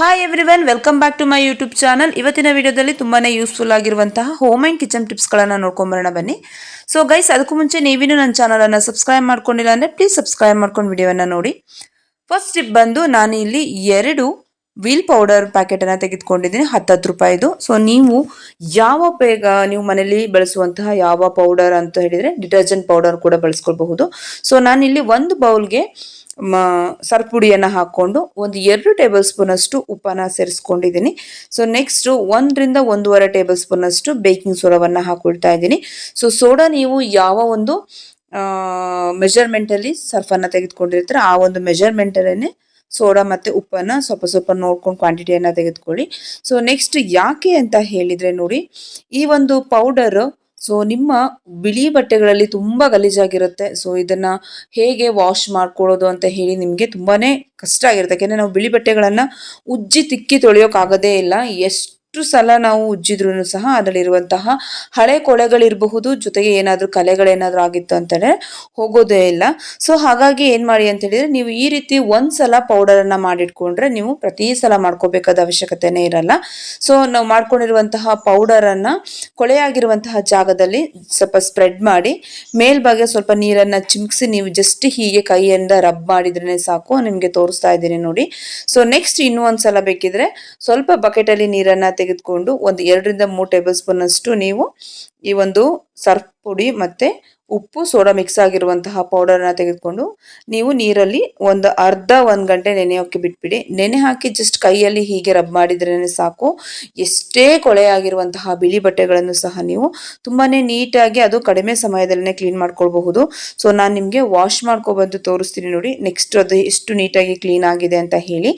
Hi every everyone welcome back to my YouTube channel ಇವತ್ತಿನ ವಿಡಿಯೋದಲ್ಲಿ ತುಂಬಾ ಯೂಸ್ಫುಲ್ ಆಗಿರುವಂತಹ ಹೋಮ್ ಆ್ಯಂಡ್ ಕಿಚನ್ ಟಿಪ್ಸ್ಗಳನ್ನು ನೋಡ್ಕೊಂಬರೋಣ ಬನ್ನಿ. ಸೊ ಗೈಸ್ ಅದಕ್ಕೂ ಮುಂಚೆ ನೀವಿನ್ನೂ ನನ್ನ ಚಾನಲನ್ನು ಸಬ್ಸ್ಕ್ರೈಬ್ ಮಾಡ್ಕೊಂಡಿಲ್ಲ ಅಂದರೆ ಪ್ಲೀಸ್ ಸಬ್ಸ್ಕ್ರೈಬ್ ಮಾಡ್ಕೊಂಡು ವಿಡಿಯೋವನ್ನು ನೋಡಿ. ಫಸ್ಟ್ ಟಿಪ್ ಬಂದು ನಾನು ಇಲ್ಲಿ ಎರಡು ವೀಲ್ ಪೌಡರ್ ಪ್ಯಾಕೆಟನ್ನು ತೆಗೆದುಕೊಂಡಿದ್ದೀನಿ, ಹತ್ತತ್ತು ರೂಪಾಯಿದು. ಸೊ ನೀವು ಯಾವ ಬೇಗ ನೀವು ಮನೇಲಿ ಬಳಸುವಂತಹ ಯಾವ ಪೌಡರ್ ಅಂತ ಹೇಳಿದರೆ ಡಿಟರ್ಜೆಂಟ್ ಪೌಡರ್ ಕೂಡ ಬಳಸ್ಕೊಳ್ಬಹುದು. ಸೊ ನಾನಿಲ್ಲಿ ಒಂದು ಬೌಲ್ಗೆ ಮ ಸರ್ಫ್ ಪುಡಿಯನ್ನು ಹಾಕ್ಕೊಂಡು ಒಂದು ಎರಡು ಟೇಬಲ್ ಸ್ಪೂನ್ ಅಷ್ಟು ಉಪ್ಪನ್ನು ಸೇರಿಸ್ಕೊಂಡಿದ್ದೀನಿ. ಸೊ ನೆಕ್ಸ್ಟು ಒಂದರಿಂದ ಒಂದೂವರೆ ಟೇಬಲ್ ಸ್ಪೂನ್ ಅಷ್ಟು ಬೇಕಿಂಗ್ ಸೋಡಾವನ್ನು ಹಾಕೊಳ್ತಾ ಇದ್ದೀನಿ. ಸೊ ಸೋಡಾ ನೀವು ಯಾವ ಒಂದು ಮೆಜರ್ಮೆಂಟಲ್ಲಿ ಸರ್ಫನ್ನು ತೆಗೆದುಕೊಂಡಿರ್ತೀರ ಆ ಒಂದು ಮೆಜರ್ಮೆಂಟಲ್ಲೇ ಸೋಡಾ ಮತ್ತು ಉಪ್ಪನ್ನು ಸ್ವಲ್ಪ ಸ್ವಲ್ಪ ನೋಡ್ಕೊಂಡು ಕ್ವಾಂಟಿಟಿಯನ್ನು ತೆಗೆದುಕೊಳ್ಳಿ. ಸೊ ನೆಕ್ಸ್ಟ್ ಯಾಕೆ ಅಂತ ಹೇಳಿದರೆ ನೋಡಿ, ಈ ಒಂದು ಪೌಡರ್ ಸೊ ನಿಮ್ಮ ಬಿಳಿ ಬಟ್ಟೆಗಳಲ್ಲಿ ತುಂಬ ಗಲೀಜಾಗಿರುತ್ತೆ. ಸೊ ಇದನ್ನು ಹೇಗೆ ವಾಶ್ ಮಾಡ್ಕೊಳ್ಳೋದು ಅಂತ ಹೇಳಿ ನಿಮಗೆ ತುಂಬಾ ಕಷ್ಟ ಆಗಿರುತ್ತೆ. ಯಾಕೆಂದರೆ ನಾವು ಬಿಳಿ ಬಟ್ಟೆಗಳನ್ನು ಉಜ್ಜಿ ತಿಕ್ಕಿ ತೊಳೆಯೋಕ್ಕಾಗೋದೇ ಇಲ್ಲ. ಎಷ್ಟು ಸಲ ನಾವು ಉಜ್ಜಿದ್ರು ಸಹ ಅದರಲ್ಲಿರುವಂತಹ ಹಳೆ ಕೊಳೆಗಳಿರಬಹುದು, ಜೊತೆಗೆ ಏನಾದರೂ ಕಲೆಗಳೇನಾದರೂ ಆಗಿತ್ತು ಅಂತಂದರೆ ಹೋಗೋದೇ ಇಲ್ಲ. ಸೊ ಹಾಗಾಗಿ ಏನು ಮಾಡಿ ಅಂತ ಹೇಳಿದ್ರೆ ನೀವು ಈ ರೀತಿ ಒಂದು ಸಲ ಪೌಡರನ್ನು ಮಾಡಿಟ್ಕೊಂಡ್ರೆ ನೀವು ಪ್ರತಿ ಸಲ ಮಾಡ್ಕೋಬೇಕಾದ ಅವಶ್ಯಕತೆನೇ ಇರಲ್ಲ. ಸೊ ನಾವು ಮಾಡ್ಕೊಂಡಿರುವಂತಹ ಪೌಡರನ್ನು ಕೊಳೆಯಾಗಿರುವಂತಹ ಜಾಗದಲ್ಲಿ ಸ್ವಲ್ಪ ಸ್ಪ್ರೆಡ್ ಮಾಡಿ, ಮೇಲ್ಭಾಗ ಸ್ವಲ್ಪ ನೀರನ್ನು ಚಿಮ್ಕಿಸಿ ನೀವು ಜಸ್ಟ್ ಹೀಗೆ ಕೈಯಿಂದ ರಬ್ ಮಾಡಿದ್ರೇ ಸಾಕು, ನಿಮಗೆ ತೋರಿಸ್ತಾ ಇದ್ದೀನಿ ನೋಡಿ. ಸೊ ನೆಕ್ಸ್ಟ್ ಇನ್ನೂ ಒಂದು ಸಲ ಬೇಕಿದ್ರೆ ಸ್ವಲ್ಪ ಬಕೆಟಲ್ಲಿ ನೀರನ್ನು ತೆಗೆದುಕೊಂಡು ಒಂದು ಎರಡರಿಂದ ಮೂರು ಟೇಬಲ್ ಸ್ಪೂನ್ ಅಷ್ಟು ನೀವು ಈ ಒಂದು ಸರ್ಫ್ ಪುಡಿ ಮತ್ತೆ ಉಪ್ಪು, ಸೋಡಾ ಮಿಕ್ಸ್ ಆಗಿರುವಂತಹ ಪೌಡರ್ನ ತೆಗೆದುಕೊಂಡು ನೀವು ನೀರಲ್ಲಿ ಒಂದು ಅರ್ಧ, ಒಂದು ಗಂಟೆ ನೆನೆಯೋಕೆ ಬಿಟ್ಬಿಡಿ. ನೆನೆ ಹಾಕಿ ಜಸ್ಟ್ ಕೈಯಲ್ಲಿ ಹೀಗೆ ರಬ್ ಮಾಡಿದ್ರೇ ಸಾಕು. ಎಷ್ಟೇ ಕೊಳೆಯಾಗಿರುವಂತಹ ಬಿಳಿ ಬಟ್ಟೆಗಳನ್ನು ಸಹ ನೀವು ತುಂಬಾ ನೀಟಾಗಿ ಅದು ಕಡಿಮೆ ಸಮಯದಲ್ಲೇ ಕ್ಲೀನ್ ಮಾಡ್ಕೊಳ್ಬಹುದು. ಸೊ ನಾನು ನಿಮಗೆ ವಾಶ್ ಮಾಡ್ಕೊಬಂದು ತೋರಿಸ್ತೀನಿ ನೋಡಿ ನೆಕ್ಸ್ಟ್ ಅದು ಎಷ್ಟು ನೀಟಾಗಿ ಕ್ಲೀನ್ ಆಗಿದೆ ಅಂತ ಹೇಳಿ.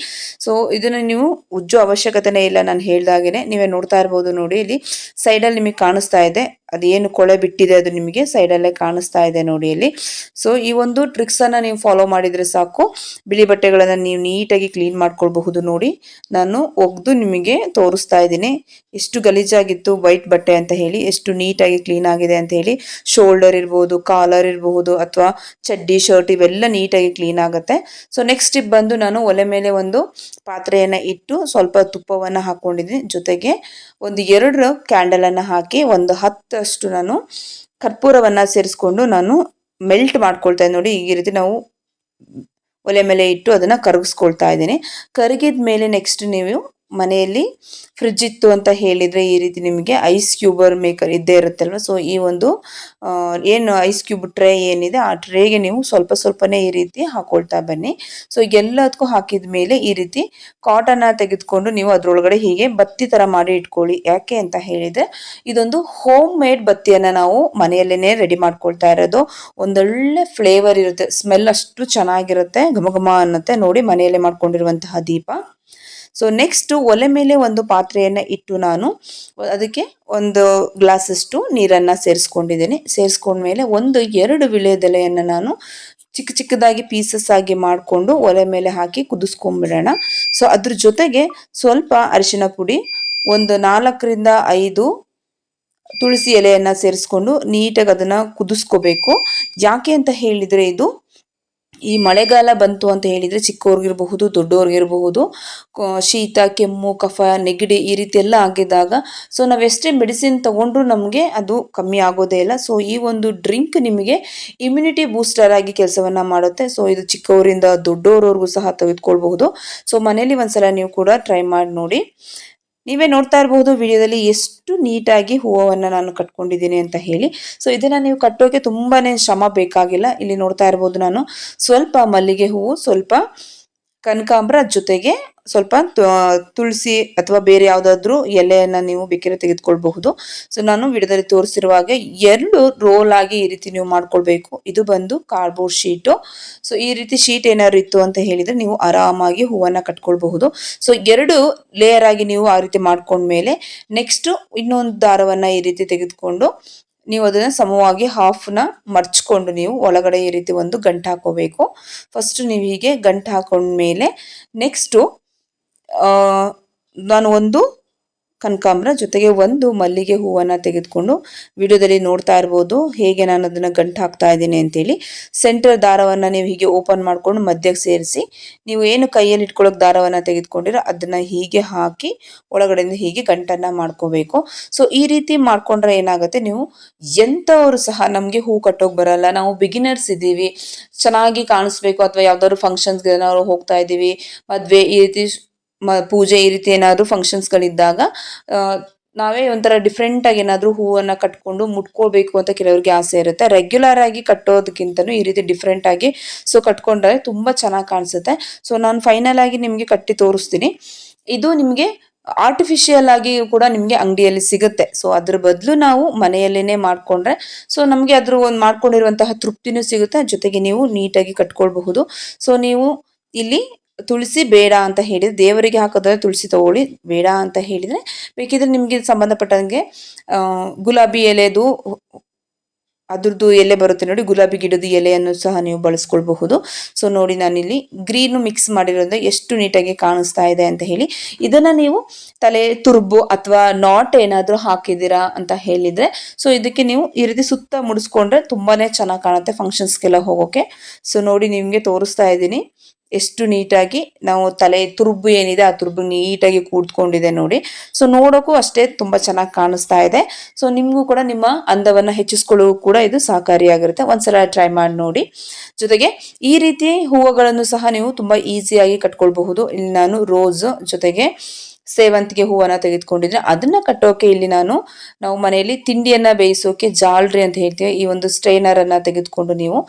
ಸೊ ಇದನ್ನು ನೀವು ಉಜ್ಜೋ ಅವಶ್ಯಕತೆನೇ ಇಲ್ಲ ನಾನು ಹೇಳ್ದಾಗೇನೆ. ನೀವೇ ನೋಡ್ತಾ ಇರ್ಬೋದು ನೋಡಿ, ಇಲ್ಲಿ ಸೈಡಲ್ಲಿ ನಿಮಗೆ ಕಾಣಿಸ್ತಾ ಇದೆ. ಅದೇನು ಕೊಳೆ ಬಿಟ್ಟಿದೆ ಅದು ನಿಮಗೆ ಸೈಡಲ್ಲೇ ಕಾಣಿಸ್ತಾ ಇದೆ ನೋಡಿ ಇಲ್ಲಿ. ಸೊ ಈ ಒಂದು ಟ್ರಿಕ್ಸ್ ಅನ್ನ ನೀವು ಫಾಲೋ ಮಾಡಿದ್ರೆ ಸಾಕು. ಬಿಳಿ ಬಟ್ಟೆಗಳನ್ನು ನೀವು ನೀಟಾಗಿ ಕ್ಲೀನ್ ಮಾಡ್ಕೊಳ್ಬಹುದು ನೋಡಿ. ನಾನು ಒಗ್ದು ನಿಮಗೆ ತೋರಿಸ್ತಾ ಇದ್ದೀನಿ. ಎಷ್ಟು ಗಲೀಜಾಗಿತ್ತು ವೈಟ್ ಬಟ್ಟೆ ಅಂತ ಹೇಳಿ, ಎಷ್ಟು ನೀಟಾಗಿ ಕ್ಲೀನ್ ಆಗಿದೆ ಅಂತ ಹೇಳಿ. ಶೋಲ್ಡರ್ ಇರ್ಬೋದು ಕಾಲರ್ ಇರಬಹುದು ಅಥವಾ ಚಡ್ಡಿ ಶರ್ಟ್ ಇವೆಲ್ಲ ನೀಟಾಗಿ ಕ್ಲೀನ್ ಆಗುತ್ತೆ. ಸೊ ನೆಕ್ಸ್ಟ್ ಸ್ಟಿಪ್ ಬಂದು ನಾನು ಒಲೆ ಮೇಲೆ ಒಂದು ಪಾತ್ರೆಯನ್ನು ಇಟ್ಟು ಸ್ವಲ್ಪ ತುಪ್ಪವನ್ನು ಹಾಕೊಂಡಿದ್ದೀನಿ. ಜೊತೆಗೆ ಒಂದು ಎರಡು ಕ್ಯಾಂಡಲನ್ನು ಹಾಕಿ ಒಂದು ಹತ್ತಷ್ಟು ನಾನು ಕರ್ಪೂರವನ್ನು ಸೇರಿಸ್ಕೊಂಡು ನಾನು ಮೆಲ್ಟ್ ಮಾಡ್ಕೊಳ್ತಾ ಇದ್ದೀನಿ. ನೋಡಿ, ಈ ರೀತಿ ನಾವು ಒಲೆ ಮೇಲೆ ಇಟ್ಟು ಅದನ್ನು ಕರಗಿಸ್ಕೊಳ್ತಾ ಇದ್ದೀನಿ. ಕರಗಿದ ಮೇಲೆ ನೆಕ್ಸ್ಟ್ ನೀವು ಮನೆಯಲ್ಲಿ ಫ್ರಿಜ್ ಇತ್ತು ಅಂತ ಹೇಳಿದರೆ ಈ ರೀತಿ ನಿಮಗೆ ಐಸ್ ಕ್ಯೂಬರ್ ಮೇಕರ್ ಇದ್ದೇ ಇರುತ್ತಲ್ವ? ಸೊ ಈ ಒಂದು ಏನು ಐಸ್ ಕ್ಯೂಬ್ ಟ್ರೇ ಏನಿದೆ, ಆ ಟ್ರೇಗೆ ನೀವು ಸ್ವಲ್ಪ ಸ್ವಲ್ಪನೇ ಈ ರೀತಿ ಹಾಕೊಳ್ತಾ ಬನ್ನಿ. ಸೊ ಎಲ್ಲದಕ್ಕೂ ಹಾಕಿದ ಮೇಲೆ ಈ ರೀತಿ ಕಾಟನ್ನ ತೆಗೆದುಕೊಂಡು ನೀವು ಅದರೊಳಗಡೆ ಹೀಗೆ ಬತ್ತಿ ಥರ ಮಾಡಿ ಇಟ್ಕೊಳ್ಳಿ. ಯಾಕೆ ಅಂತ ಹೇಳಿದರೆ, ಇದೊಂದು ಹೋಮ್ ಮೇಡ್ ಬತ್ತಿಯನ್ನು ನಾವು ಮನೆಯಲ್ಲೇ ರೆಡಿ ಮಾಡ್ಕೊಳ್ತಾ ಇರೋದು. ಒಂದೊಳ್ಳೆ ಫ್ಲೇವರ್ ಇರುತ್ತೆ ಸ್ಮೆಲ್ ಅಷ್ಟು ಚೆನ್ನಾಗಿರುತ್ತೆ, ಘಮ ಘಮ ಅನ್ನತ್ತೆ. ನೋಡಿ ಮನೆಯಲ್ಲೇ ಮಾಡ್ಕೊಂಡಿರುವಂತಹ ದೀಪ. ಸೊ ನೆಕ್ಸ್ಟು ಒಲೆ ಮೇಲೆ ಒಂದು ಪಾತ್ರೆಯನ್ನು ಇಟ್ಟು ನಾನು ಅದಕ್ಕೆ ಒಂದು ಗ್ಲಾಸಷ್ಟು ನೀರನ್ನು ಸೇರಿಸ್ಕೊಂಡಿದ್ದೀನಿ. ಸೇರಿಸ್ಕೊಂಡ್ಮೇಲೆ ಒಂದು ಎರಡು ವಿಳೆದೆಲೆಯನ್ನು ನಾನು ಚಿಕ್ಕ ಚಿಕ್ಕದಾಗಿ ಪೀಸಸ್ ಆಗಿ ಮಾಡಿಕೊಂಡು ಒಲೆ ಮೇಲೆ ಹಾಕಿ ಕುದಿಸ್ಕೊಂಡ್ಬಿಡೋಣ ಸೊ ಅದ್ರ ಜೊತೆಗೆ ಸ್ವಲ್ಪ ಅರಿಶಿನ ಪುಡಿ, ಒಂದು ನಾಲ್ಕರಿಂದ ಐದು ತುಳಸಿ ಎಲೆಯನ್ನು ಸೇರಿಸ್ಕೊಂಡು ನೀಟಾಗಿ ಅದನ್ನು ಕುದಿಸ್ಕೋಬೇಕು. ಯಾಕೆ ಅಂತ ಹೇಳಿದರೆ ಇದು ಈ ಮಳೆಗಾಲ ಬಂತು ಅಂತ ಹೇಳಿದರೆ ಚಿಕ್ಕವ್ರಿಗಿರಬಹುದು, ದೊಡ್ಡವ್ರಿಗಿರಬಹುದು ಶೀತ, ಕೆಮ್ಮು, ಕಫ, ನೆಗಡಿ ಈ ರೀತಿ ಎಲ್ಲ ಆಗಿದ್ದಾಗ ಸೊ ನಾವು ಎಷ್ಟೇ ಮೆಡಿಸಿನ್ ತಗೊಂಡ್ರೂ ನಮಗೆ ಅದು ಕಮ್ಮಿ ಆಗೋದೇ ಇಲ್ಲ. ಸೊ ಈ ಒಂದು ಡ್ರಿಂಕ್ ನಿಮಗೆ ಇಮ್ಯುನಿಟಿ ಬೂಸ್ಟರ್ ಆಗಿ ಕೆಲಸವನ್ನು ಮಾಡುತ್ತೆ. ಸೊ ಇದು ಚಿಕ್ಕವರಿಂದ ದೊಡ್ಡವರವ್ರಿಗೂ ಸಹ ತೆಗೆದುಕೊಳ್ಬಹುದು. ಸೊ ಮನೇಲಿ ಒಂದ್ಸಲ ನೀವು ಕೂಡ ಟ್ರೈ ಮಾಡಿ ನೋಡಿ. ನೀವೇ ನೋಡ್ತಾ ಇರಬಹುದು ವಿಡಿಯೋದಲ್ಲಿ ಎಷ್ಟು ನೀಟಾಗಿ ಹೂವನ್ನು ನಾನು ಕಟ್ಕೊಂಡಿದ್ದೀನಿ ಅಂತ ಹೇಳಿ. ಸೊ ಇದನ್ನು ನೀವು ಕಟ್ಟೋಕೆ ತುಂಬಾ ಶ್ರಮ ಬೇಕಾಗಿಲ್ಲ. ಇಲ್ಲಿ ನೋಡ್ತಾ ಇರ್ಬೋದು ನಾನು ಸ್ವಲ್ಪ ಮಲ್ಲಿಗೆ ಹೂವು, ಸ್ವಲ್ಪ ಕನಕಾಂಬರ ಜೊತೆಗೆ ಸ್ವಲ್ಪ ತುಳಸಿ ಅಥವಾ ಬೇರೆ ಯಾವುದಾದ್ರೂ ಎಲೆಯನ್ನು ನೀವು ಬೇಕಿದ್ರೆ ತೆಗೆದುಕೊಳ್ಬಹುದು. ಸೊ ನಾನು ವಿಡಿಯೋದಲ್ಲಿ ತೋರಿಸಿರುವ ಹಾಗೆ ಎರಡು ರೋಲ್ ಆಗಿ ಈ ರೀತಿ ನೀವು ಮಾಡ್ಕೊಳ್ಬೇಕು. ಇದು ಬಂದು ಕಾರ್ಡ್ಬೋರ್ಡ್ ಶೀಟು ಸೊ ಈ ರೀತಿ ಶೀಟ್ ಏನಾದ್ರು ಇತ್ತು ಅಂತ ಹೇಳಿದ್ರೆ ನೀವು ಆರಾಮಾಗಿ ಹೂವನ್ನು ಕಟ್ಕೊಳ್ಬಹುದು. ಸೊ ಎರಡು ಲೇಯರ್ ಆಗಿ ನೀವು ಆ ರೀತಿ ಮಾಡ್ಕೊಂಡ್ಮೇಲೆ ನೆಕ್ಸ್ಟ್ ಇನ್ನೊಂದು ದಾರವನ್ನು ಈ ರೀತಿ ತೆಗೆದುಕೊಂಡು ನೀವು ಅದನ್ನ ಸಮವಾಗಿ ಹಾಫ್ನ ಮರ್ಚ್ಕೊಂಡು ನೀವು ಒಳಗಡೆ ಈ ರೀತಿ ಒಂದು ಗಂಟು ಹಾಕೋಬೇಕು. ಫಸ್ಟ್ ನೀವು ಹೀಗೆ ಗಂಟು ಹಾಕೊಂಡ್ಮೇಲೆ ನೆಕ್ಸ್ಟು ನಾನು ಒಂದು ಕನಕಾಂಬರ ಜೊತೆಗೆ ಒಂದು ಮಲ್ಲಿಗೆ ಹೂವನ್ನ ತೆಗೆದುಕೊಂಡು ವಿಡಿಯೋದಲ್ಲಿ ನೋಡ್ತಾ ಇರ್ಬೋದು. ಹೇಗೆ ನಾನು ಅದನ್ನು ಗಂಟು ಹಾಕ್ತಾ ಇದ್ದೀನಿ ಅಂತೇಳಿ ಸೆಂಟರ್ ದಾರವನ್ನು ನೀವು ಹೀಗೆ ಓಪನ್ ಮಾಡಿಕೊಂಡು ಮಧ್ಯಕ್ಕೆ ಸೇರಿಸಿ, ನೀವು ಏನು ಕೈಯಲ್ಲಿ ಇಟ್ಕೊಳ್ಳೋಕೆ ದಾರವನ್ನು ತೆಗೆದುಕೊಂಡಿರೋ ಅದನ್ನು ಹೀಗೆ ಹಾಕಿ ಒಳಗಡೆಯಿಂದ ಹೀಗೆ ಗಂಟನ್ನು ಮಾಡ್ಕೋಬೇಕು. ಸೊ ಈ ರೀತಿ ಮಾಡಿಕೊಂಡ್ರೆ ಏನಾಗುತ್ತೆ? ನೀವು ಎಂಥವರು ಸಹ ನಮಗೆ ಹೂ ಕಟ್ಟೋಕೆ ಬರಲ್ಲ. ನಾವು ಬಿಗಿನರ್ಸ್ ಇದ್ದೀವಿ. ಚೆನ್ನಾಗಿ ಕಾಣಿಸ್ಬೇಕು. ಅಥವಾ ಯಾವ್ದಾದ್ರು ಫಂಕ್ಷನ್ಸ್ಗೆ ನಾವು ಹೋಗ್ತಾ ಇದ್ದೀವಿ. ಮದುವೆ ಈ ರೀತಿ ಮ, ಪೂಜೆ ಈ ರೀತಿ ಏನಾದರೂ ಫಂಕ್ಷನ್ಸ್ಗಳಿದ್ದಾಗ ನಾವೇ ಒಂಥರ ಡಿಫ್ರೆಂಟಾಗಿ ಏನಾದರೂ ಹೂವನ್ನು ಕಟ್ಕೊಂಡು ಮುಟ್ಕೋಬೇಕು ಅಂತ ಕೆಲವರಿಗೆ ಆಸೆ ಇರುತ್ತೆ. ರೆಗ್ಯುಲರ್ ಆಗಿ ಕಟ್ಟೋದಕ್ಕಿಂತನೂ ಈ ರೀತಿ ಡಿಫ್ರೆಂಟ್ ಆಗಿ ಸೊ ಕಟ್ಕೊಂಡ್ರೆ ತುಂಬ ಚೆನ್ನಾಗಿ ಕಾಣಿಸುತ್ತೆ. ಸೊ ನಾನು ಫೈನಲ್ ಆಗಿ ನಿಮಗೆ ಕಟ್ಟಿ ತೋರಿಸ್ತೀನಿ. ಇದು ನಿಮಗೆ ಆರ್ಟಿಫಿಷಿಯಲ್ ಆಗಿ ಕೂಡ ನಿಮಗೆ ಅಂಗಡಿಯಲ್ಲಿ ಸಿಗುತ್ತೆ. ಸೊ ಅದ್ರ ಬದಲು ನಾವು ಮನೆಯಲ್ಲೇ ಮಾಡ್ಕೊಂಡ್ರೆ ಸೊ ನಮಗೆ ಅದ್ರ ಒಂದು ಮಾಡ್ಕೊಂಡಿರುವಂತಹ ತೃಪ್ತಿನೂ ಸಿಗುತ್ತೆ. ಜೊತೆಗೆ ನೀವು ನೀಟಾಗಿ ಕಟ್ಕೊಳ್ಬಹುದು. ಸೊ ನೀವು ಇಲ್ಲಿ ತುಳಸಿ ಬೇಡ ಅಂತ ಹೇಳಿದ್ರೆ, ದೇವರಿಗೆ ಹಾಕೋದ್ರೆ ತುಳಸಿ ತಗೊಳ್ಳಿ, ಬೇಡ ಅಂತ ಹೇಳಿದ್ರೆ, ಬೇಕಿದ್ರೆ ನಿಮಗೆ ಸಂಬಂಧಪಟ್ಟಂಗೆ ಗುಲಾಬಿ ಎಲೆದು, ಅದ್ರದ್ದು ಎಲೆ ಬರುತ್ತೆ ನೋಡಿ, ಗುಲಾಬಿ ಗಿಡದ ಎಲೆಯನ್ನು ಸಹ ನೀವು ಬಳಸ್ಕೊಳ್ಬಹುದು. ಸೊ ನೋಡಿ ನಾನಿಲ್ಲಿ ಗ್ರೀನು ಮಿಕ್ಸ್ ಮಾಡಿರೋದ್ರಿಂದ ಎಷ್ಟು ನೀಟಾಗಿ ಕಾಣಿಸ್ತಾ ಇದೆ ಅಂತ ಹೇಳಿ, ಇದನ್ನು ನೀವು ತಲೆ ತುರ್ಬು ಅಥವಾ ನಾಟ್ ಏನಾದರೂ ಹಾಕಿದ್ದೀರಾ ಅಂತ ಹೇಳಿದರೆ ಸೊ ಇದಕ್ಕೆ ನೀವು ಈ ರೀತಿ ಸುತ್ತ ಮುಡಿಸ್ಕೊಂಡ್ರೆ ತುಂಬಾ ಚೆನ್ನಾಗಿ ಕಾಣುತ್ತೆ ಫಂಕ್ಷನ್ಸ್ಗೆಲ್ಲ ಹೋಗೋಕ್ಕೆ ಸೊ ನೋಡಿ ನಿಮಗೆ ತೋರಿಸ್ತಾ ಇದ್ದೀನಿ. ಎಷ್ಟು ನೀಟಾಗಿ ನಾವು ತಲೆ ತುರುಬು ಏನಿದೆ ಆ ತುರುಬು ನೀಟಾಗಿ ಕೂತ್ಕೊಂಡಿದೆ ನೋಡಿ. ಸೊ ನೋಡೋಕ್ಕೂ ಅಷ್ಟೇ ತುಂಬ ಚೆನ್ನಾಗಿ ಕಾಣಿಸ್ತಾ ಇದೆ. ಸೊ ನಿಮಗೂ ಕೂಡ ನಿಮ್ಮ ಅಂದವನ್ನು ಹೆಚ್ಚಿಸ್ಕೊಳ್ಳೋಕು ಕೂಡ ಇದು ಸಹಕಾರಿಯಾಗಿರುತ್ತೆ. ಒಂದ್ಸಲ ಟ್ರೈ ಮಾಡಿ ನೋಡಿ. ಜೊತೆಗೆ ಈ ರೀತಿ ಹೂವುಗಳನ್ನು ಸಹ ನೀವು ತುಂಬ ಈಸಿಯಾಗಿ ಕಟ್ಕೊಳ್ಬಹುದು. ಇಲ್ಲಿ ನಾನು ರೋಸ್ ಜೊತೆಗೆ ಸೇವಂತಿಗೆ ಹೂವನ್ನ ತೆಗೆದುಕೊಂಡಿದ್ರೆ ಅದನ್ನ ಕಟ್ಟೋಕೆ ಇಲ್ಲಿ ನಾನು, ನಾವು ಮನೆಯಲ್ಲಿ ತಿಂಡಿಯನ್ನ ಬೇಯಿಸೋಕೆ ಜಾಲ್ರಿ ಅಂತ ಹೇಳ್ತೀವಿ. ಈ ಒಂದು ಸ್ಟ್ರೈನರ್ ಅನ್ನ ತೆಗೆದುಕೊಂಡು ನೀವು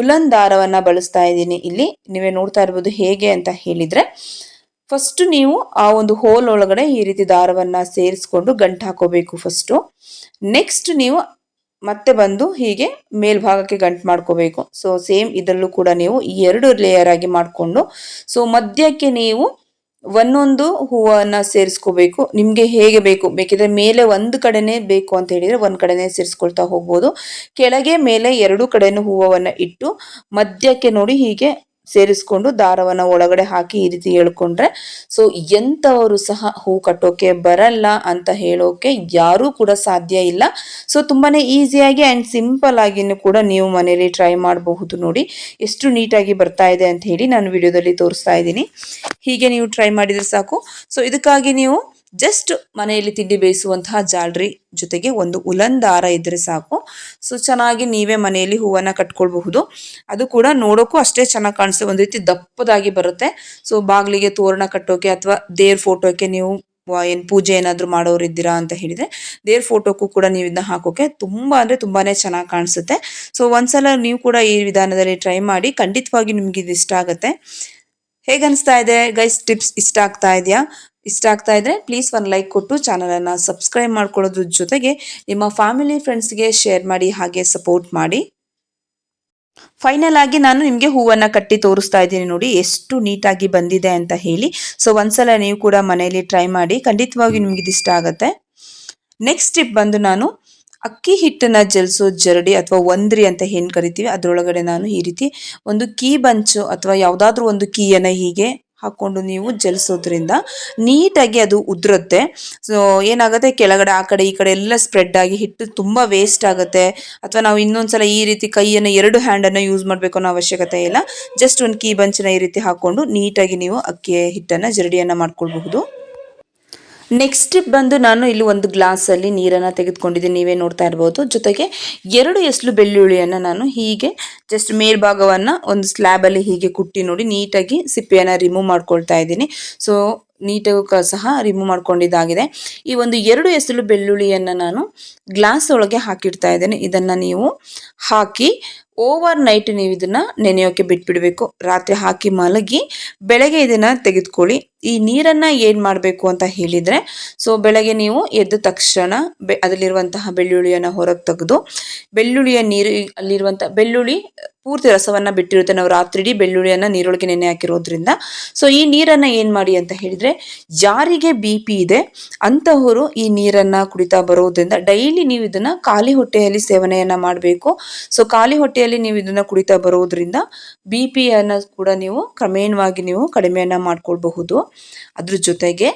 ಉಲನ್ ದಾರವನ್ನ ಬಳಸ್ತಾ ಇದ್ದೀನಿ. ಇಲ್ಲಿ ನೀವೇ ನೋಡ್ತಾ ಇರ್ಬೋದು ಹೇಗೆ ಅಂತ ಹೇಳಿದ್ರೆ ಫಸ್ಟ್ ನೀವು ಆ ಒಂದು ಹೋಲ್ ಒಳಗಡೆ ಈ ರೀತಿ ದಾರವನ್ನ ಸೇರಿಸ್ಕೊಂಡು ಗಂಟು ಹಾಕೋಬೇಕು ಫಸ್ಟು ನೆಕ್ಸ್ಟ್ ನೀವು ಮತ್ತೆ ಬಂದು ಹೀಗೆ ಮೇಲ್ಭಾಗಕ್ಕೆ ಗಂಟು ಮಾಡ್ಕೋಬೇಕು. ಸೊ ಸೇಮ್ ಇದರಲ್ಲೂ ಕೂಡ ನೀವು ಎರಡು ಲೇಯರ್ ಆಗಿ ಮಾಡಿಕೊಂಡು ಸೊ ಮಧ್ಯಕ್ಕೆ ನೀವು ಒಂದೊಂದು ಹೂವನ್ನ ಸೇರಿಸ್ಕೋಬೇಕು. ನಿಮ್ಗೆ ಹೇಗೆ ಬೇಕು? ಬೇಕಿದ್ರೆ ಮೇಲೆ ಒಂದು ಕಡೆನೇ ಬೇಕು ಅಂತ ಹೇಳಿದ್ರೆ ಒಂದ್ ಕಡೆನೇ ಸೇರಿಸ್ಕೊಳ್ತಾ ಹೋಗ್ಬೋದು. ಕೆಳಗೆ ಮೇಲೆ ಎರಡು ಕಡೆನೂ ಹೂವನ್ನ ಇಟ್ಟು ಮಧ್ಯಕ್ಕೆ ನೋಡಿ ಹೀಗೆ ಸೇರಿಸ್ಕೊಂಡು ದಾರವನ್ನ ಒಳಗಡೆ ಹಾಕಿ ಈ ರೀತಿ ಹೇಳ್ಕೊಂಡ್ರೆ ಸೊ ಎಂಥವರು ಸಹ ಹೂ ಕಟ್ಟೋಕೆ ಬರಲ್ಲ ಅಂತ ಹೇಳೋಕೆ ಯಾರೂ ಕೂಡ ಸಾಧ್ಯ ಇಲ್ಲ. ಸೊ ತುಂಬಾನೇ ಈಸಿಯಾಗಿ ಆ್ಯಂಡ್ ಸಿಂಪಲ್ ಆಗಿನೂ ಕೂಡ ನೀವು ಮನೇಲಿ ಟ್ರೈ ಮಾಡಬಹುದು ನೋಡಿ. ಎಷ್ಟು ನೀಟಾಗಿ ಬರ್ತಾ ಇದೆ ಅಂತ ಹೇಳಿ ನಾನು ವಿಡಿಯೋದಲ್ಲಿ ತೋರಿಸ್ತಾ ಇದ್ದೀನಿ. ಹೀಗೆ ನೀವು ಟ್ರೈ ಮಾಡಿದ್ರೆ ಸಾಕು. ಸೊ ಇದಕ್ಕಾಗಿ ನೀವು ಜಸ್ಟ್ ಮನೆಯಲ್ಲಿ ತಿಂಡಿ ಬೇಯಿಸುವಂತಹ ಜಾಲ್ರಿ ಜೊತೆಗೆ ಒಂದು ಉಲನ್ ದಾರ ಇದ್ರೆ ಸಾಕು. ಸೊ ಚೆನ್ನಾಗಿ ನೀವೇ ಮನೆಯಲ್ಲಿ ಹೂವನ್ನ ಕಟ್ಕೊಳ್ಬಹುದು. ಅದು ಕೂಡ ನೋಡೋಕ್ಕೂ ಅಷ್ಟೇ ಚೆನ್ನಾಗಿ ಕಾಣಿಸುತ್ತೆ ಒಂದು ರೀತಿ ದಪ್ಪದಾಗಿ ಬರುತ್ತೆ. ಸೊ ಬಾಗಿಲಿಗೆ ತೋರಣ ಕಟ್ಟೋಕೆ ಅಥವಾ ದೇವ್ರ ಫೋಟೋಕ್ಕೆ ನೀವು ಏನ್ ಪೂಜೆ ಏನಾದ್ರು ಮಾಡೋರು ಇದ್ದೀರಾ ಅಂತ ಹೇಳಿದ್ರೆ ದೇವ್ರ ಫೋಟೋಕ್ಕೂ ಕೂಡ ನೀವು ಇದನ್ನ ಹಾಕೋಕೆ ತುಂಬಾ ಅಂದ್ರೆ ತುಂಬಾನೇ ಚೆನ್ನಾಗಿ ಕಾಣಿಸುತ್ತೆ. ಸೊ ಒಂದ್ಸಲ ನೀವು ಕೂಡ ಈ ವಿಧಾನದಲ್ಲಿ ಟ್ರೈ ಮಾಡಿ, ಖಂಡಿತವಾಗಿ ನಿಮ್ಗೆ ಇದು ಇಷ್ಟ ಆಗುತ್ತೆ. ಹೇಗೆ ಅನಿಸ್ತಾ ಇದೆ? ಗೈಸ್ ಟಿಪ್ಸ್ ಇಷ್ಟ ಆಗ್ತಾ ಇದೆಯಾ? ಇಷ್ಟ ಆಗ್ತಾ ಇದ್ರೆ ಪ್ಲೀಸ್ ಒಂದು ಲೈಕ್ ಕೊಟ್ಟು ಚಾನಲನ್ನು ಸಬ್ಸ್ಕ್ರೈಬ್ ಮಾಡ್ಕೊಳ್ಳೋದ್ರ ಜೊತೆಗೆ ನಿಮ್ಮ ಫ್ಯಾಮಿಲಿ ಫ್ರೆಂಡ್ಸ್ಗೆ ಶೇರ್ ಮಾಡಿ, ಹಾಗೆ ಸಪೋರ್ಟ್ ಮಾಡಿ. ಫೈನಲ್ ಆಗಿ ನಾನು ನಿಮಗೆ ಹೂವನ್ನು ಕಟ್ಟಿ ತೋರಿಸ್ತಾ ಇದ್ದೀನಿ ನೋಡಿ, ಎಷ್ಟು ನೀಟಾಗಿ ಬಂದಿದೆ ಅಂತ ಹೇಳಿ. ಸೊ ಒಂದ್ಸಲ ನೀವು ಕೂಡ ಮನೆಯಲ್ಲಿ ಟ್ರೈ ಮಾಡಿ, ಖಂಡಿತವಾಗಿ ನಿಮ್ಗೆ ಇದು ಇಷ್ಟ ಆಗುತ್ತೆ. ನೆಕ್ಸ್ಟ್ ಟಿಪ್ ಬಂದು ನಾನು ಅಕ್ಕಿ ಹಿಟ್ಟನ್ನು ಜಲ್ಸೋ ಜರಡಿ ಅಥವಾ ಒಂದ್ರಿ ಅಂತ ಏನು ಕರಿತೀವಿ, ಅದರೊಳಗಡೆ ನಾನು ಈ ರೀತಿ ಒಂದು ಕೀ ಬಂಚು ಅಥವಾ ಯಾವುದಾದ್ರೂ ಒಂದು ಕೀಯನ್ನು ಹೀಗೆ ಹಾಕೊಂಡು ನೀವು ಜಲಿಸೋದ್ರಿಂದ ನೀಟಾಗಿ ಅದು ಉದುರುತ್ತೆ. ಸೊ ಏನಾಗುತ್ತೆ? ಕೆಳಗಡೆ, ಆ ಕಡೆ, ಈ ಕಡೆ ಎಲ್ಲ ಸ್ಪ್ರೆಡ್ ಆಗಿ ಹಿಟ್ಟು ತುಂಬ ವೇಸ್ಟ್ ಆಗುತ್ತೆ. ಅಥವಾ ನಾವು ಇನ್ನೊಂದ್ಸಲ ಈ ರೀತಿ ಕೈಯನ್ನು ಎರಡು ಹ್ಯಾಂಡನ್ನು ಯೂಸ್ ಮಾಡಬೇಕು ಅನ್ನೋ ಅವಶ್ಯಕತೆ ಇಲ್ಲ. ಜಸ್ಟ್ ಒಂದು ಕೀ ಬಂಚನ್ನ ಈ ರೀತಿ ಹಾಕೊಂಡು ನೀಟಾಗಿ ನೀವು ಅಕ್ಕಿ ಹಿಟ್ಟನ್ನು ಜರಡಿಯನ್ನು ಮಾಡ್ಕೊಳ್ಬಹುದು. ನೆಕ್ಸ್ಟ್ ಬಂದು ನಾನು ಇಲ್ಲಿ ಒಂದು ಗ್ಲಾಸಲ್ಲಿ ನೀರನ್ನು ತೆಗೆದುಕೊಂಡಿದ್ದೀನಿ. ನೀವೇ ನೋಡ್ತಾ ಇರ್ಬೋದು. ಜೊತೆಗೆ ಎರಡು ಎಸ್ಲು ಬೆಳ್ಳುಳ್ಳಿಯನ್ನು ನಾನು ಹೀಗೆ ಜಸ್ಟ್ ಮೇಲ್ಭಾಗವನ್ನು ಒಂದು ಸ್ಲ್ಯಾಬಲ್ಲಿ ಹೀಗೆ ಕುಟ್ಟಿ ನೋಡಿ ನೀಟಾಗಿ ಸಿಪ್ಪೆಯನ್ನು ರಿಮೂವ್ ಮಾಡ್ಕೊಳ್ತಾ ಇದ್ದೀನಿ. ಸೊ ನೀಟಾಗೂ ಸಹ ರಿಮೂವ್ ಮಾಡ್ಕೊಂಡಿದ್ದಾಗಿದೆ. ಈ ಒಂದು ಎರಡು ಎಸಲು ಬೆಳ್ಳುಳ್ಳಿಯನ್ನು ನಾನು ಗ್ಲಾಸ್ ಒಳಗೆ ಹಾಕಿಡ್ತಾ ಇದ್ದೇನೆ. ಇದನ್ನು ನೀವು ಹಾಕಿ ಓವರ್ ನೈಟ್ ನೀವು ಇದನ್ನ ನೆನೆಯೋಕೆ ಬಿಟ್ಬಿಡ್ಬೇಕು. ರಾತ್ರಿ ಹಾಕಿ ಮಲಗಿ, ಬೆಳಗ್ಗೆ ಇದನ್ನ ತೆಗೆದುಕೊಳ್ಳಿ. ಈ ನೀರನ್ನ ಏನ್ ಮಾಡಬೇಕು ಅಂತ ಹೇಳಿದ್ರೆ, ಸೊ ಬೆಳಗ್ಗೆ ನೀವು ಎದ್ದ ತಕ್ಷಣ ಬೆ ಅದರಲ್ಲಿರುವಂತಹ ಬೆಳ್ಳುಳ್ಳಿಯನ್ನ ಹೊರಗೆ ತೆಗೆದು, ಬೆಳ್ಳುಳ್ಳಿಯ ನೀರು ಅಲ್ಲಿರುವಂತಹ ಬೆಳ್ಳುಳ್ಳಿ ಪೂರ್ತಿ ರಸವನ್ನ ಬಿಟ್ಟಿರುತ್ತೆ. ನಾವು ರಾತ್ರಿ ಇಡೀ ಬೆಳ್ಳುಳ್ಳಿಯನ್ನ ನೀರೊಳಗೆ ನೆನೆ ಹಾಕಿರೋದ್ರಿಂದ. ಸೊ ಈ ನೀರನ್ನ ಏನ್ ಮಾಡಿ ಅಂತ ಹೇಳಿದ್ರೆ ಯಾರಿಗೆ ಬಿ ಪಿ ಇದೆ. ಅಂತಹವರು ಈ ನೀರನ್ನ ಕುಡಿತಾ ಬರೋದ್ರಿಂದ ಡೈಲಿ ನೀವು ಇದನ್ನ ಖಾಲಿ ಹೊಟ್ಟೆಯಲ್ಲಿ ಸೇವನೆಯನ್ನ ಮಾಡಬೇಕು. ಸೊ ಖಾಲಿ ಹೊಟ್ಟೆ ರೀತಿಯಲ್ಲಿ ನೀವು ಇದನ್ನ ಕುಡಿತಾ ಬರೋದ್ರಿಂದ ಬಿ ಪಿಯನ್ನು ಕೂಡ ನೀವು ಕ್ರಮೇಣವಾಗಿ ನೀವು ಕಡಿಮೆಯನ್ನು ಮಾಡ್ಕೊಳ್ಬಹುದು. ಅದ್ರ ಜೊತೆಗೆ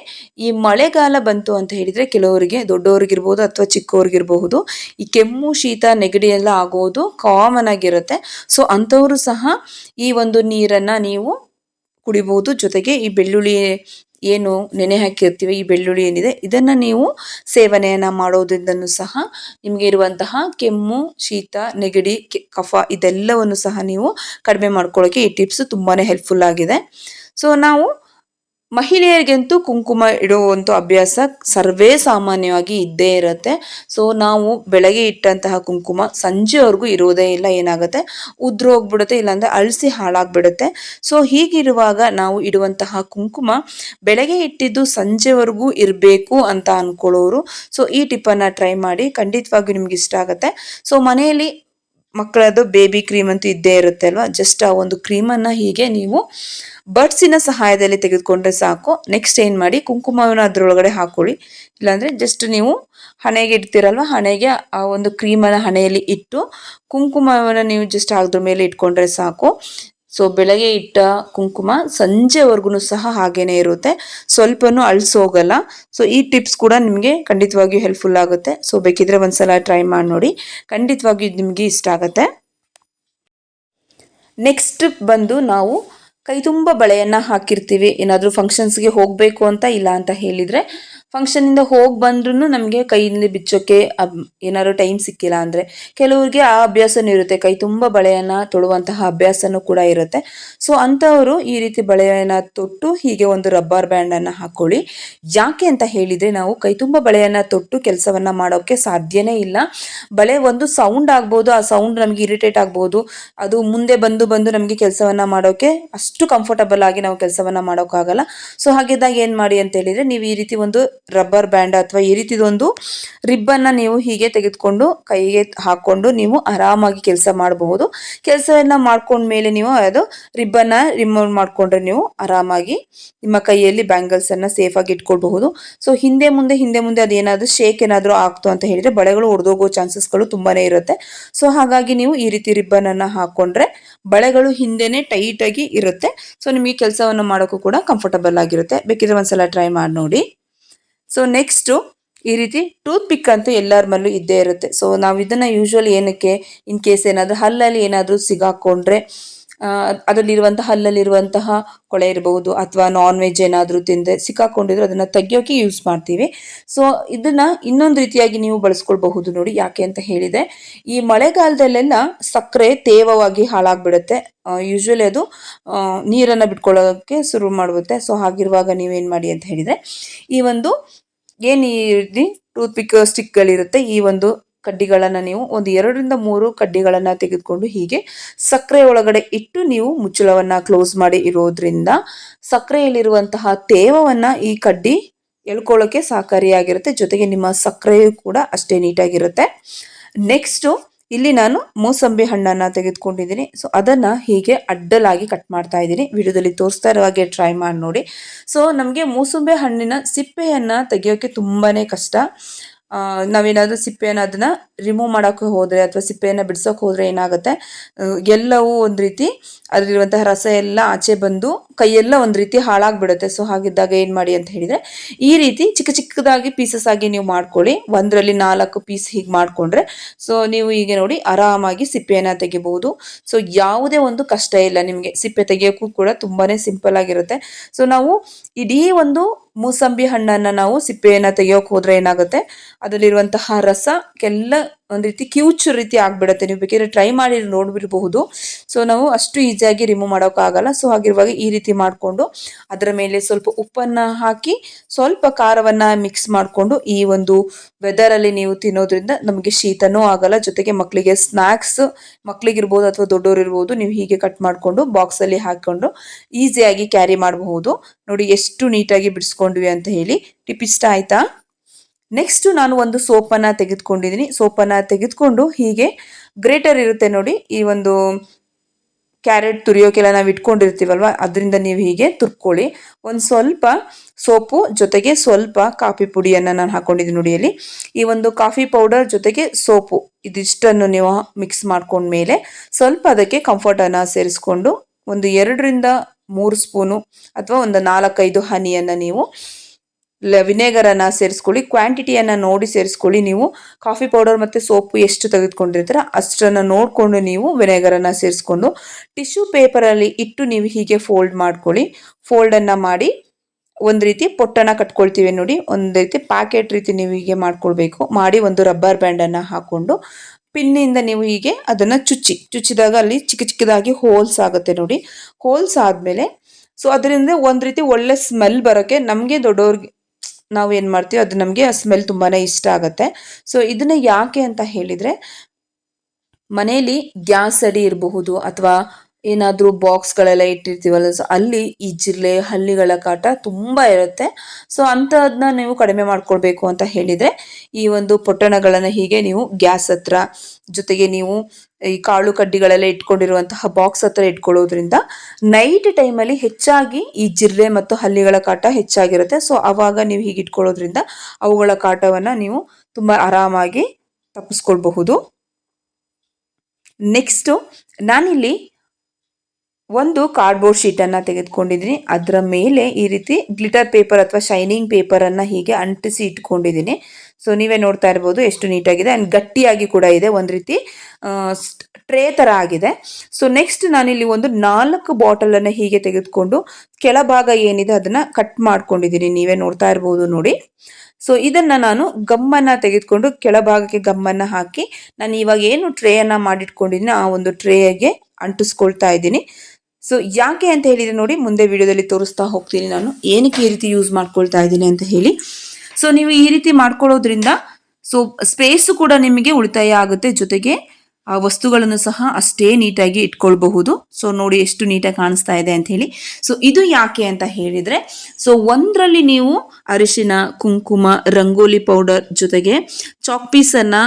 ಈ ಮಳೆಗಾಲ ಬಂತು ಅಂತ ಹೇಳಿದರೆ ಕೆಲವರಿಗೆ ದೊಡ್ಡವರಿಗಿರ್ಬೋದು ಅಥವಾ ಚಿಕ್ಕವ್ರಿಗಿರ್ಬಹುದು, ಈ ಕೆಮ್ಮು, ಶೀತ, ನೆಗಡಿ ಎಲ್ಲ ಆಗೋದು ಕಾಮನ್ ಆಗಿರುತ್ತೆ. ಸೊ ಅಂಥವರು ಸಹ ಈ ಒಂದು ನೀರನ್ನು ನೀವು ಕುಡಿಬಹುದು. ಜೊತೆಗೆ ಈ ಬೆಳ್ಳುಳ್ಳಿ ಏನು ನೆನೆ ಹಾಕಿರ್ತೀವಿ, ಈ ಬೆಳ್ಳುಳ್ಳಿ ಏನಿದೆ, ಇದನ್ನು ನೀವು ಸೇವನೆಯನ್ನು ಮಾಡೋದ್ರಿಂದನೂ ಸಹ ನಿಮಗೆ ಇರುವಂತಹ ಕೆಮ್ಮು, ಶೀತ, ನೆಗಡಿ ಕಫ ಇದೆಲ್ಲವನ್ನು ಸಹ ನೀವು ಕಡಿಮೆ ಮಾಡ್ಕೊಳ್ಳೋಕೆ ಈ ಟಿಪ್ಸ್ ತುಂಬಾ ಹೆಲ್ಪ್ಫುಲ್ ಆಗಿದೆ. ಸೊ ನಾವು ಮಹಿಳೆಯರಿಗಂತೂ ಕುಂಕುಮ ಇಡುವಂಥ ಅಭ್ಯಾಸ ಸರ್ವೇ ಸಾಮಾನ್ಯವಾಗಿ ಇದ್ದೇ ಇರುತ್ತೆ. ಸೊ ನಾವು ಬೆಳಗ್ಗೆ ಇಟ್ಟಂತಹ ಕುಂಕುಮ ಸಂಜೆವರೆಗೂ ಇರೋದೇ ಇಲ್ಲ, ಏನಾಗುತ್ತೆ? ಉದ್ರು ಹೋಗ್ಬಿಡುತ್ತೆ ಇಲ್ಲಾಂದರೆ ಅಳಿಸಿ ಹಾಳಾಗ್ಬಿಡುತ್ತೆ. ಸೊ ಹೀಗಿರುವಾಗ ನಾವು ಇಡುವಂತಹ ಕುಂಕುಮ ಬೆಳಗ್ಗೆ ಇಟ್ಟಿದ್ದು ಸಂಜೆವರೆಗೂ ಇರಬೇಕು ಅಂತ ಅಂದ್ಕೊಳ್ಳೋರು ಸೊ ಈ ಟಿಪ್ಪನ್ನು ಟ್ರೈ ಮಾಡಿ, ಖಂಡಿತವಾಗಿಯೂ ನಿಮ್ಗೆ ಇಷ್ಟ ಆಗುತ್ತೆ. ಸೊ ಮನೆಯಲ್ಲಿ ಮಕ್ಕಳದ್ದು ಬೇಬಿ ಕ್ರೀಮ್ ಅಂತೂ ಇದ್ದೇ ಇರುತ್ತೆ ಅಲ್ವಾ? ಜಸ್ಟ್ ಆ ಒಂದು ಕ್ರೀಮನ್ನು ಹೀಗೆ ನೀವು ಬಡ್ಸಿನ ಸಹಾಯದಲ್ಲಿ ತೆಗೆದುಕೊಂಡ್ರೆ ಸಾಕು. ನೆಕ್ಸ್ಟ್ ಏನು ಮಾಡಿ, ಕುಂಕುಮವನ್ನು ಅದರೊಳಗಡೆ ಹಾಕೊಳ್ಳಿ. ಇಲ್ಲಾಂದರೆ ಜಸ್ಟ್ ನೀವು ಹಣೆಗೆ ಇಡ್ತೀರಲ್ವ? ಹಣೆಗೆ ಆ ಒಂದು ಕ್ರೀಮನ್ನು ಹಣೆಯಲ್ಲಿ ಇಟ್ಟು ಕುಂಕುಮವನ್ನು ನೀವು ಜಸ್ಟ್ ಅದ್ರ ಮೇಲೆ ಇಟ್ಕೊಂಡ್ರೆ ಸಾಕು. ಸೊ ಬೆಳಗ್ಗೆ ಇಟ್ಟ ಕುಂಕುಮ ಸಂಜೆವರೆಗೂ ಸಹ ಹಾಗೇನೆ ಇರುತ್ತೆ. ಸ್ವಲ್ಪನೂ ಅಳಿಸೋಗಲ್ಲ. ಸೊ ಈ ಟಿಪ್ಸ್ ಕೂಡ ನಿಮಗೆ ಖಂಡಿತವಾಗಿಯೂ ಹೆಲ್ಪ್ಫುಲ್ ಆಗುತ್ತೆ. ಸೊ ಬೇಕಿದ್ರೆ ಒಂದ್ಸಲ ಟ್ರೈ ಮಾಡಿ ನೋಡಿ. ಖಂಡಿತವಾಗಿಯೂ ನಿಮಗೆ ಇಷ್ಟ ಆಗುತ್ತೆ. ನೆಕ್ಸ್ಟ್ ಬಂದು ನಾವು ಕೈ ತುಂಬ ಬಳೆಯನ್ನು ಹಾಕಿರ್ತೀವಿ. ಏನಾದರೂ ಫಂಕ್ಷನ್ಸ್ಗೆ ಹೋಗಬೇಕು ಅಂತ ಇಲ್ಲ ಅಂತ ಹೇಳಿದರೆ ಫಂಕ್ಷನಿಂದ ಹೋಗಿ ಬಂದ್ರೂ ನಮಗೆ ಕೈಯಲ್ಲಿ ಬಿಚ್ಚೋಕ್ಕೆ ಅಬ್- ಏನಾದ್ರು ಟೈಮ್ ಸಿಕ್ಕಿಲ್ಲ ಅಂದರೆ ಕೆಲವ್ರಿಗೆ ಆ ಅಭ್ಯಾಸನೂ ಇರುತ್ತೆ. ಕೈ ತುಂಬ ಬಳೆಯನ್ನು ತೊಳುವಂತಹ ಅಭ್ಯಾಸನೂ ಕೂಡ ಇರುತ್ತೆ. ಸೊ ಅಂಥವರು ಈ ರೀತಿ ಬಳೆಯನ್ನು ತೊಟ್ಟು ಹೀಗೆ ಒಂದು ರಬ್ಬರ್ ಬ್ಯಾಂಡನ್ನು ಹಾಕೊಳ್ಳಿ. ಯಾಕೆ ಅಂತ ಹೇಳಿದರೆ ನಾವು ಕೈ ತುಂಬ ಬಳೆಯನ್ನು ತೊಟ್ಟು ಕೆಲಸವನ್ನು ಮಾಡೋಕ್ಕೆ ಸಾಧ್ಯನೇ ಇಲ್ಲ. ಬಳೆ ಒಂದು ಸೌಂಡ್ ಆಗ್ಬೋದು, ಆ ಸೌಂಡ್ ನಮಗೆ ಇರಿಟೇಟ್ ಆಗ್ಬೋದು. ಅದು ಮುಂದೆ ಬಂದು ಬಂದು ನಮಗೆ ಕೆಲಸವನ್ನ ಮಾಡೋಕೆ ಅಷ್ಟು ಕಂಫರ್ಟಬಲ್ ಆಗಿ ನಾವು ಕೆಲಸವನ್ನ ಮಾಡೋಕ್ಕಾಗಲ್ಲ. ಸೊ ಹಾಗಿದ್ದಾಗ ಏನು ಮಾಡಿ ಅಂತ ಹೇಳಿದ್ರೆ ನೀವು ಈ ರೀತಿ ಒಂದು ರಬ್ಬರ್ ಬ್ಯಾಂಡ್ ಅಥವಾ ಈ ರೀತಿದೊಂದು ರಿಬ್ಬನ್ನ ನೀವು ಹೀಗೆ ತೆಗೆದುಕೊಂಡು ಕೈಗೆ ಹಾಕೊಂಡು ನೀವು ಆರಾಮಾಗಿ ಕೆಲಸ ಮಾಡಬಹುದು. ಕೆಲಸವನ್ನ ಮಾಡ್ಕೊಂಡ್ಮೇಲೆ ನೀವು ಅದು ರಿಬ್ಬನ್ನ ರಿಮೂವ್ ಮಾಡಿಕೊಂಡ್ರೆ ನೀವು ಆರಾಮಾಗಿ ನಿಮ್ಮ ಕೈಯಲ್ಲಿ ಬ್ಯಾಂಗಲ್ಸ್ ಅನ್ನ ಸೇಫ್ ಆಗಿ ಇಟ್ಕೊಳ್ಬಹುದು. ಸೊ ಹಿಂದೆ ಮುಂದೆ ಹಿಂದೆ ಮುಂದೆ ಅದೇನಾದ್ರೂ ಶೇಕ್ ಏನಾದರೂ ಆಗ್ತು ಅಂತ ಹೇಳಿದ್ರೆ ಬಳೆಗಳು ಒಡೆದೋಗೋ ಚಾನ್ಸಸ್ಗಳು ತುಂಬಾನೇ ಇರುತ್ತೆ. ಸೊ ಹಾಗಾಗಿ ನೀವು ಈ ರೀತಿ ರಿಬ್ಬನ್ ಅನ್ನ ಹಾಕೊಂಡ್ರೆ ಬಳೆಗಳು ಹಿಂದೆನೆ ಟೈಟ್ ಆಗಿ ಇರುತ್ತೆ. ಸೊ ನಿಮಗೆ ಕೆಲಸವನ್ನು ಮಾಡೋಕ್ಕೂ ಕೂಡ ಕಂಫರ್ಟಬಲ್ ಆಗಿರುತ್ತೆ. ಬೇಕಿದ್ರೆ ಒಂದ್ಸಲ ಟ್ರೈ ಮಾಡಿ ನೋಡಿ. ಸೊ ನೆಕ್ಸ್ಟು ಈ ರೀತಿ ಟೂತ್ ಪಿಕ್ ಅಂತೂ ಎಲ್ಲರ ಮೇಲೂ ಇದ್ದೇ ಇರುತ್ತೆ. ಸೊ ನಾವು ಇದನ್ನು ಯೂಶ್ವಲಿ ಏನಕ್ಕೆ ಇನ್ ಕೇಸ್ ಏನಾದರೂ ಹಲ್ಲಲ್ಲಿ ಏನಾದರೂ ಸಿಗಾಕೊಂಡ್ರೆ ಅದರಲ್ಲಿರುವಂತಹ ಹಲ್ಲಲ್ಲಿರುವಂತಹ ಕೊಳೆ ಇರಬಹುದು ಅಥವಾ ನಾನ್ ವೆಜ್ ಏನಾದರೂ ತಿಂದರೆ ಸಿಕ್ಕಾಕೊಂಡಿದ್ರು ಅದನ್ನ ತೆಗಿಯೋಕೆ ಯೂಸ್ ಮಾಡ್ತೀವಿ. ಸೊ ಇದನ್ನ ಇನ್ನೊಂದು ರೀತಿಯಾಗಿ ನೀವು ಬಳಸ್ಕೊಳ್ಬಹುದು ನೋಡಿ ಯಾಕೆ ಅಂತ ಹೇಳಿದೆ ಈ ಮಳೆಗಾಲದಲ್ಲೆಲ್ಲ ಸಕ್ಕರೆ ತೇವವಾಗಿ ಹಾಳಾಗ್ಬಿಡುತ್ತೆ. ಯೂಶ್ವಲಿ ಅದು ನೀರನ್ನು ನೀರನ್ನ ಬಿಟ್ಕೊಳ್ಳೋಕೆ ಶುರು ಮಾಡುತ್ತೆ. ಸೊ ಹಾಗಿರುವಾಗ ನೀವೇನು ಮಾಡಿ ಅಂತ ಹೇಳಿದ್ರೆ, ಈ ಒಂದು ಏನು ಈ ರೀತಿ ಟೂತ್ ಪಿಕ್ ಸ್ಟಿಕ್ಗಳಿರುತ್ತೆ ಈ ಒಂದು ಕಡ್ಡಿಗಳನ್ನು ನೀವು ಒಂದು ಎರಡರಿಂದ ಮೂರು ಕಡ್ಡಿಗಳನ್ನು ತೆಗೆದುಕೊಂಡು ಹೀಗೆ ಸಕ್ಕರೆ ಒಳಗಡೆ ಇಟ್ಟು ನೀವು ಮುಚ್ಚಳವನ್ನು ಕ್ಲೋಸ್ ಮಾಡಿ ಇರೋದ್ರಿಂದ ಸಕ್ಕರೆಯಲ್ಲಿರುವಂತಹ ತೇವವನ್ನು ಈ ಕಡ್ಡಿ ಎಳ್ಕೊಳ್ಳೋಕ್ಕೆ ಸಹಕಾರಿಯಾಗಿರುತ್ತೆ. ಜೊತೆಗೆ ನಿಮ್ಮ ಸಕ್ಕರೆಯು ಕೂಡ ಅಷ್ಟೇ ನೀಟಾಗಿರುತ್ತೆ. ನೆಕ್ಸ್ಟು ಇಲ್ಲಿ ನಾನು ಮೂಸಂಬಿ ಹಣ್ಣನ್ನು ತೆಗೆದುಕೊಂಡಿದ್ದೀನಿ. ಸೊ ಅದನ್ನು ಹೀಗೆ ಅಡ್ಡಲಾಗಿ ಕಟ್ ಮಾಡ್ತಾ ಇದ್ದೀನಿ. ವಿಡಿಯೋದಲ್ಲಿ ತೋರಿಸ್ತಾ ಇರೋ ಹಾಗೆ ಟ್ರೈ ಮಾಡಿ ನೋಡಿ. ಸೊ ನಮಗೆ ಮೂಸಂಬಿ ಹಣ್ಣಿನ ಸಿಪ್ಪೆಯನ್ನು ತೆಗೆಯೋಕ್ಕೆ ತುಂಬಾ ಕಷ್ಟ. ನಾವೇನಾದ್ರೂ ಸಿಪ್ಪೆಯನ್ನು ಅದನ್ನು ರಿಮೂವ್ ಮಾಡೋಕ್ಕೆ ಹೋದರೆ ಅಥವಾ ಸಿಪ್ಪೆಯನ್ನು ಬಿಡ್ಸೋಕೆ ಹೋದರೆ ಏನಾಗುತ್ತೆ? ಎಲ್ಲವೂ ಒಂದು ರೀತಿ ಅದರಲ್ಲಿರುವಂತಹ ರಸ ಎಲ್ಲ ಆಚೆ ಬಂದು ಕೈಯೆಲ್ಲ ಒಂದು ರೀತಿ ಹಾಳಾಗ್ಬಿಡುತ್ತೆ. ಸೊ ಹಾಗಿದ್ದಾಗ ಏನು ಮಾಡಿ ಅಂತ ಹೇಳಿದರೆ, ಈ ರೀತಿ ಚಿಕ್ಕ ಚಿಕ್ಕದಾಗಿ ಪೀಸಸ್ ಆಗಿ ನೀವು ಮಾಡ್ಕೊಳ್ಳಿ. ಒಂದರಲ್ಲಿ ನಾಲ್ಕು ಪೀಸ್ ಹೀಗೆ ಮಾಡಿಕೊಂಡ್ರೆ ಸೊ ನೀವು ಹೀಗೆ ನೋಡಿ ಆರಾಮಾಗಿ ಸಿಪ್ಪೆಯನ್ನು ತೆಗಿಬಹುದು. ಸೊ ಯಾವುದೇ ಒಂದು ಕಷ್ಟ ಇಲ್ಲ ನಿಮಗೆ. ಸಿಪ್ಪೆ ತೆಗಿಯೋಕ್ಕೂ ಕೂಡ ತುಂಬಾ ಸಿಂಪಲ್ ಆಗಿರುತ್ತೆ. ಸೊ ನಾವು ಇಡೀ ಒಂದು ಮೂಸಂಬಿ ಹಣ್ಣನ್ನ ನಾವು ಸಿಪ್ಪೆಯನ್ನ ತೆಗಿಯೋಕೆ ಹೋದರೆ ಏನಾಗುತ್ತೆ? ಅದರಲ್ಲಿರುವಂತಹ ರಸ ಕೆಲ್ಲ ಒಂದ್ ರೀತಿ ಕ್ಯೂಚ್ ರೀತಿ ಆಗ್ಬಿಡುತ್ತೆ. ನೀವು ಬೇಕಿದ್ರೆ ಟ್ರೈ ಮಾಡಿ ನೋಡ್ಬಿರಬಹುದು ಸೊ ನಾವು ಅಷ್ಟು ಈಸಿಯಾಗಿ ರಿಮೂವ್ ಮಾಡೋಕ್ಕಾಗಲ್ಲ ಸೊ ಹಾಗಿರುವಾಗ ಈ ರೀತಿ ಮಾಡಿಕೊಂಡು ಅದರ ಮೇಲೆ ಸ್ವಲ್ಪ ಉಪ್ಪನ್ನ ಹಾಕಿ ಸ್ವಲ್ಪ ಖಾರವನ್ನು ಮಿಕ್ಸ್ ಮಾಡಿಕೊಂಡು ಈ ಒಂದು ವೆದರ್ ಅಲ್ಲಿ ನೀವು ತಿನ್ನೋದ್ರಿಂದ ನಮಗೆ ಶೀತನೂ ಆಗಲ್ಲ. ಜೊತೆಗೆ ಮಕ್ಕಳಿಗೆ ಸ್ನಾಕ್ಸ್ ಮಕ್ಕಳಿಗಿರ್ಬೋದು ಅಥವಾ ದೊಡ್ಡವರಿರ್ಬೋದು ನೀವು ಹೀಗೆ ಕಟ್ ಮಾಡಿಕೊಂಡು ಬಾಕ್ಸ್ ಅಲ್ಲಿ ಹಾಕೊಂಡು ಈಸಿಯಾಗಿ ಕ್ಯಾರಿ ಮಾಡಬಹುದು. ನೋಡಿ, ಎಷ್ಟು ನೀಟಾಗಿ ಬಿಡಿಸ್ಕೊಂಡ್ವಿ ಅಂತ ಹೇಳಿ. ಟಿಪ್ ಇಷ್ಟ ಆಯ್ತಾ? ನೆಕ್ಸ್ಟ್ ನಾನು ಒಂದು ಸೋಪನ್ನ ತೆಗೆದುಕೊಂಡಿದ್ದೀನಿ. ಸೋಪನ್ನ ತೆಗೆದುಕೊಂಡು ಹೀಗೆ ಗ್ರೇಟರ್ ಇರುತ್ತೆ ನೋಡಿ. ಈ ಒಂದು ಕ್ಯಾರೆಟ್ ತುರಿಯೋಕೆಲ್ಲ ನಾವು ಇಟ್ಕೊಂಡಿರ್ತೀವಲ್ವ? ಅದರಿಂದ ನೀವು ಹೀಗೆ ತುರ್ಕೊಳ್ಳಿ. ಒಂದು ಸ್ವಲ್ಪ ಸೋಪು, ಜೊತೆಗೆ ಸ್ವಲ್ಪ ಕಾಫಿ ಪುಡಿಯನ್ನು ನಾನು ಹಾಕೊಂಡಿದ್ದೀನಿ ನುಡಿಯಲ್ಲಿ ಈ ಒಂದು ಕಾಫಿ ಪೌಡರ್ ಜೊತೆಗೆ ಸೋಪು, ಇದಿಷ್ಟನ್ನು ನೀವು ಮಿಕ್ಸ್ ಮಾಡ್ಕೊಂಡ್ಮೇಲೆ ಸ್ವಲ್ಪ ಅದಕ್ಕೆ ಕಂಫರ್ಟನ್ನು ಸೇರಿಸ್ಕೊಂಡು ಒಂದು ಎರಡರಿಂದ ಮೂರು ಸ್ಪೂನು ಅಥವಾ ಒಂದು ನಾಲ್ಕೈದು ಹನಿಯನ್ನು ನೀವು ವಿನೆಗರನ್ನು ಸೇರಿಸ್ಕೊಳ್ಳಿ ಕ್ವಾಂಟಿಟಿಯನ್ನು ನೋಡಿ ಸೇರಿಸ್ಕೊಳ್ಳಿ ನೀವು. ಕಾಫಿ ಪೌಡರ್ ಮತ್ತು ಸೋಪು ಎಷ್ಟು ತೆಗೆದುಕೊಂಡಿರ್ತೀರ ಅಷ್ಟನ್ನು ನೋಡಿಕೊಂಡು ನೀವು ವಿನೆಗರನ್ನು ಸೇರಿಸ್ಕೊಂಡು, ಟಿಶ್ಯೂ ಪೇಪರಲ್ಲಿ ಇಟ್ಟು ನೀವು ಹೀಗೆ ಫೋಲ್ಡ್ ಮಾಡ್ಕೊಳ್ಳಿ. ಫೋಲ್ಡನ್ನು ಮಾಡಿ ಒಂದು ರೀತಿ ಪೊಟ್ಟಣ ಕಟ್ಕೊಳ್ತೀವಿ ನೋಡಿ, ಒಂದು ರೀತಿ ಪ್ಯಾಕೆಟ್ ರೀತಿ ನೀವು ಹೀಗೆ ಮಾಡ್ಕೊಳ್ಬೇಕು. ಮಾಡಿ ಒಂದು ರಬ್ಬರ್ ಬ್ಯಾಂಡನ್ನು ಹಾಕ್ಕೊಂಡು ಪಿನ್ನಿಂದ ನೀವು ಹೀಗೆ ಅದನ್ನು ಚುಚ್ಚಿ, ಚುಚ್ಚಿದಾಗ ಅಲ್ಲಿ ಚಿಕ್ಕ ಚಿಕ್ಕದಾಗಿ ಹೋಲ್ಸ್ ಆಗುತ್ತೆ ನೋಡಿ. ಹೋಲ್ಸ್ ಆದಮೇಲೆ ಸೊ ಅದರಿಂದ ಒಂದು ರೀತಿ ಒಳ್ಳೆ ಸ್ಮೆಲ್ ಬರೋಕ್ಕೆ ನಮಗೆ ದೊಡ್ಡವ್ರಿಗೆ ನಾವು ಏನು ಮಾಡ್ತೀವಿ? ಅದು ನಮಗೆ ಆ ಸ್ಮೆಲ್ ತುಂಬಾ ಇಷ್ಟ ಆಗುತ್ತೆ. ಸೊ ಇದನ್ನ ಯಾಕೆ ಅಂತ ಹೇಳಿದರೆ ಮನೆಯಲ್ಲಿ ಗ್ಯಾಸ್ ಅಡಿ ಇರಬಹುದು ಅಥವಾ ಏನಾದರೂ ಬಾಕ್ಸ್ಗಳೆಲ್ಲ ಇಟ್ಟಿರ್ತೀವಲ್ಲ ಸೊ ಅಲ್ಲಿ ಈ ಜಿರ್ಲೆ ಹಳ್ಳಿಗಳ ಕಾಟ ತುಂಬ ಇರುತ್ತೆ. ಸೊ ಅಂಥದನ್ನ ನೀವು ಕಡಿಮೆ ಮಾಡ್ಕೊಳ್ಬೇಕು ಅಂತ ಹೇಳಿದರೆ, ಈ ಒಂದು ಪೊಟ್ಟಣಗಳನ್ನು ಹೀಗೆ ನೀವು ಗ್ಯಾಸ್ ಹತ್ರ, ಜೊತೆಗೆ ನೀವು ಈ ಕಾಳು ಕಡ್ಡಿಗಳೆಲ್ಲ ಇಟ್ಕೊಂಡಿರುವಂತಹ ಬಾಕ್ಸ್ ಹತ್ರ ಇಟ್ಕೊಳ್ಳೋದ್ರಿಂದ ನೈಟ್ ಟೈಮಲ್ಲಿ ಹೆಚ್ಚಾಗಿ ಈ ಜಿರ್ಲೆ ಮತ್ತು ಹಲ್ಲಿಗಳ ಕಾಟ ಹೆಚ್ಚಾಗಿರುತ್ತೆ. ಸೊ ಅವಾಗ ನೀವು ಹೀಗೆ ಇಟ್ಕೊಳ್ಳೋದ್ರಿಂದ ಅವುಗಳ ಕಾಟವನ್ನು ನೀವು ತುಂಬ ಆರಾಮಾಗಿ ತಪ್ಪಿಸ್ಕೊಳ್ಬಹುದು. ನೆಕ್ಸ್ಟು ನಾನಿಲ್ಲಿ ಒಂದು ಕಾರ್ಡ್ಬೋರ್ಡ್ ಶೀಟನ್ನು ತೆಗೆದುಕೊಂಡಿದ್ದೀನಿ. ಅದರ ಮೇಲೆ ಈ ರೀತಿ ಗ್ಲಿಟರ್ ಪೇಪರ್ ಅಥವಾ ಶೈನಿಂಗ್ ಪೇಪರನ್ನು ಹೀಗೆ ಅಂಟಿಸಿ ಇಟ್ಕೊಂಡಿದ್ದೀನಿ. ಸೊ ನೀವೇ ನೋಡ್ತಾ ಇರ್ಬೋದು ಎಷ್ಟು ನೀಟಾಗಿದೆ. ಆ್ಯಂಡ್ ಗಟ್ಟಿಯಾಗಿ ಕೂಡ ಇದೆ. ಒಂದು ರೀತಿ ಟ್ರೇ ಥರ ಆಗಿದೆ. ಸೊ ನೆಕ್ಸ್ಟ್ ನಾನಿಲ್ಲಿ ಒಂದು ನಾಲ್ಕು ಬಾಟಲನ್ನು ಹೀಗೆ ತೆಗೆದುಕೊಂಡು ಕೆಳಭಾಗ ಏನಿದೆ ಅದನ್ನು ಕಟ್ ಮಾಡ್ಕೊಂಡಿದ್ದೀನಿ. ನೀವೇ ನೋಡ್ತಾ ಇರ್ಬೋದು ನೋಡಿ. ಸೊ ಇದನ್ನು ನಾನು ಗಮ್ಮನ್ನು ತೆಗೆದುಕೊಂಡು ಕೆಳಭಾಗಕ್ಕೆ ಗಮ್ಮನ್ನು ಹಾಕಿ, ನಾನು ಇವಾಗ ಏನು ಟ್ರೇಯನ್ನು ಮಾಡಿಟ್ಕೊಂಡಿದ್ದೀನಿ, ಆ ಒಂದು ಟ್ರೇಗೆ ಅಂಟಿಸ್ಕೊಳ್ತಾ ಇದ್ದೀನಿ. ಸೊ ಯಾಕೆ ಅಂತ ಹೇಳಿದ್ರೆ ನೋಡಿ, ಮುಂದೆ ವಿಡಿಯೋದಲ್ಲಿ ತೋರಿಸ್ತಾ ಹೋಗ್ತೀನಿ ನಾನು. ಏನಕ್ಕೆ ಈ ರೀತಿ ಯೂಸ್ ಮಾಡ್ಕೊಳ್ತಾ ಇದ್ದೀನಿ ಅಂತ ಹೇಳಿ. ಸೊ ನೀವು ಈ ರೀತಿ ಮಾಡ್ಕೊಳ್ಳೋದ್ರಿಂದ ಸೊ ಸ್ಪೇಸು ಕೂಡ ನಿಮಗೆ ಉಳಿತಾಯ ಆಗುತ್ತೆ. ಜೊತೆಗೆ, ಆ ವಸ್ತುಗಳನ್ನು ಸಹ ಅಷ್ಟೇ ನೀಟಾಗಿ ಇಟ್ಕೊಳ್ಬಹುದು. ಸೊ ನೋಡಿ ಎಷ್ಟು ನೀಟಾಗಿ ಕಾಣಿಸ್ತಾ ಇದೆ ಅಂತ ಹೇಳಿ. ಸೊ ಇದು ಯಾಕೆ ಅಂತ ಹೇಳಿದರೆ ಸೊ ಒಂದರಲ್ಲಿ ನೀವು ಅರಿಶಿನ, ಕುಂಕುಮ, ರಂಗೋಲಿ ಪೌಡರ್ ಜೊತೆಗೆ ಚಾಕ್ ಪೀಸನ್ನು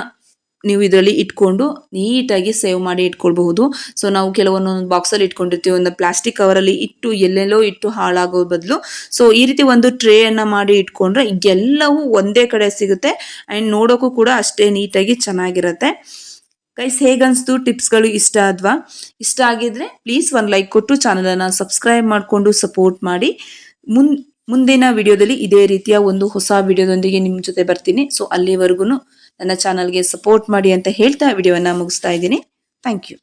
ನೀವು ಇದರಲ್ಲಿ ಇಟ್ಕೊಂಡು ನೀಟಾಗಿ ಸೇವ್ ಮಾಡಿ ಇಟ್ಕೊಳ್ಬಹುದು. ಸೊ ನಾವು ಕೆಲವೊಂದೊಂದು ಬಾಕ್ಸಲ್ಲಿ ಇಟ್ಕೊಂಡಿರ್ತೀವಿ. ಒಂದು ಪ್ಲಾಸ್ಟಿಕ್ ಕವರಲ್ಲಿ ಇಟ್ಟು ಎಲ್ಲೆಲ್ಲೋ ಇಟ್ಟು ಹಾಳಾಗೋ ಬದಲು. ಸೊ ಈ ರೀತಿ ಒಂದು ಟ್ರೇಯನ್ನು ಮಾಡಿ ಇಟ್ಕೊಂಡ್ರೆ ಎಲ್ಲವೂ ಒಂದೇ ಕಡೆ ಸಿಗುತ್ತೆ. ಆ್ಯಂಡ್ ನೋಡೋಕ್ಕೂ ಕೂಡ ಅಷ್ಟೇ ನೀಟಾಗಿ ಚೆನ್ನಾಗಿರುತ್ತೆ. ಗೈಸ್ ಹೇಗನ್ಸ್ತು? ಟಿಪ್ಸ್ಗಳು ಇಷ್ಟ ಆದ್ವಾ ಇಷ್ಟ ಆಗಿದ್ರೆ ಪ್ಲೀಸ್ ಒಂದು ಲೈಕ್ ಕೊಟ್ಟು ಚಾನಲನ್ನು ಸಬ್ಸ್ಕ್ರೈಬ್ ಮಾಡಿಕೊಂಡು ಸಪೋರ್ಟ್ ಮಾಡಿ. ಮುನ್, ಮುಂದಿನ ವಿಡಿಯೋದಲ್ಲಿ ಇದೇ ರೀತಿಯ ಒಂದು ಹೊಸ ವಿಡಿಯೋದೊಂದಿಗೆ ನಿಮ್ಮ ಜೊತೆ ಬರ್ತೀನಿ. ಸೊ ಅಲ್ಲಿವರೆಗೂ ನನ್ನ ಚಾನಲ್ಗೆ ಸಪೋರ್ಟ್ ಮಾಡಿ ಅಂತ ಹೇಳ್ತಾ ವಿಡಿಯೋವನ್ನು ಮುಗಿಸ್ತಾ ಇದ್ದೀನಿ. Thank you.